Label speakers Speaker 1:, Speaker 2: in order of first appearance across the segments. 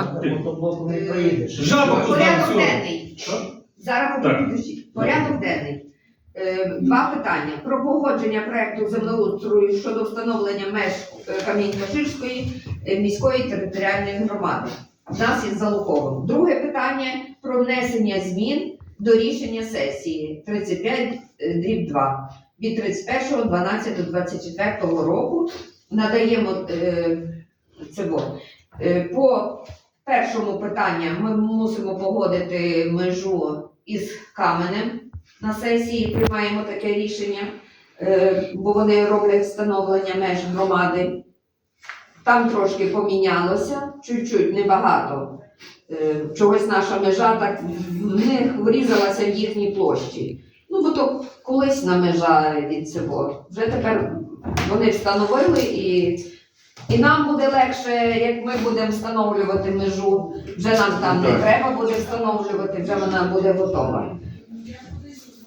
Speaker 1: Мотоблоком.
Speaker 2: Жаба
Speaker 3: Порядок денний. Зараз
Speaker 2: Так.
Speaker 3: Порядок денний. Е, Два питання про погодження проекту землеустрою щодо встановлення меж е, Камінь-Каширської е, міської територіальної громади. В нас із Залуковим. Друге питання про внесення змін до рішення сесії 35 е, дріб 2 від 31.12.24 року. Надаємо е, це во. Е, по першому питанню ми мусимо погодити межу із каменем на сесії, приймаємо таке рішення, е, бо вони роблять встановлення меж громади. Там трошки помінялося, чуть-чуть, небагато. Е, Чогось наша межа так в них врізалася в їхній площі. Ну, бо то колись на межа від цього. Вже тепер вони встановили і і нам буде легше, як ми будемо встановлювати межу. Вже нам там не треба буде встановлювати, вже вона буде готова.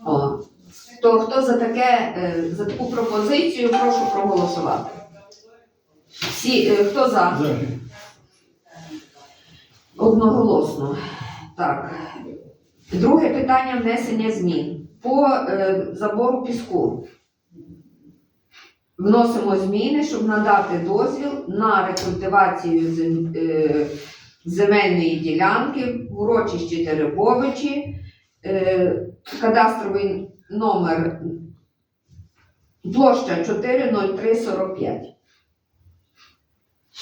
Speaker 3: О. То хто за таке, е, за таку пропозицію, прошу проголосувати. Всі, е, хто за?
Speaker 2: За.
Speaker 3: Одноголосно. Так. Друге питання внесення змін. По е, забору піску. Вносимо зміни, щоб надати дозвіл на рекультивацію е, земельної ділянки в урочищі Теребовичі, е, кадастровий номер площа 40345.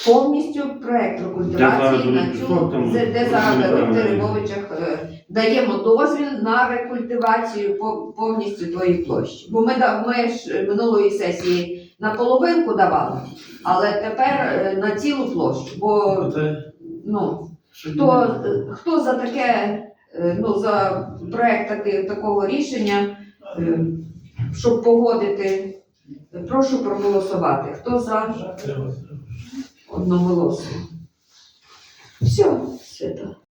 Speaker 3: Повністю проект
Speaker 2: Де
Speaker 3: рекультивації на цю, де, зараз в Теребовичах е, даємо дозвіл на рекультивацію повністю тої площі. Бо ми, ми ж минулої сесії на половинку давали, але тепер е, на цілу площу. Бо ну, хто, е, хто за таке, е, ну, за проект таки, такого рішення, щоб погодити, прошу проголосувати. Хто за одноголосно? Все, свято.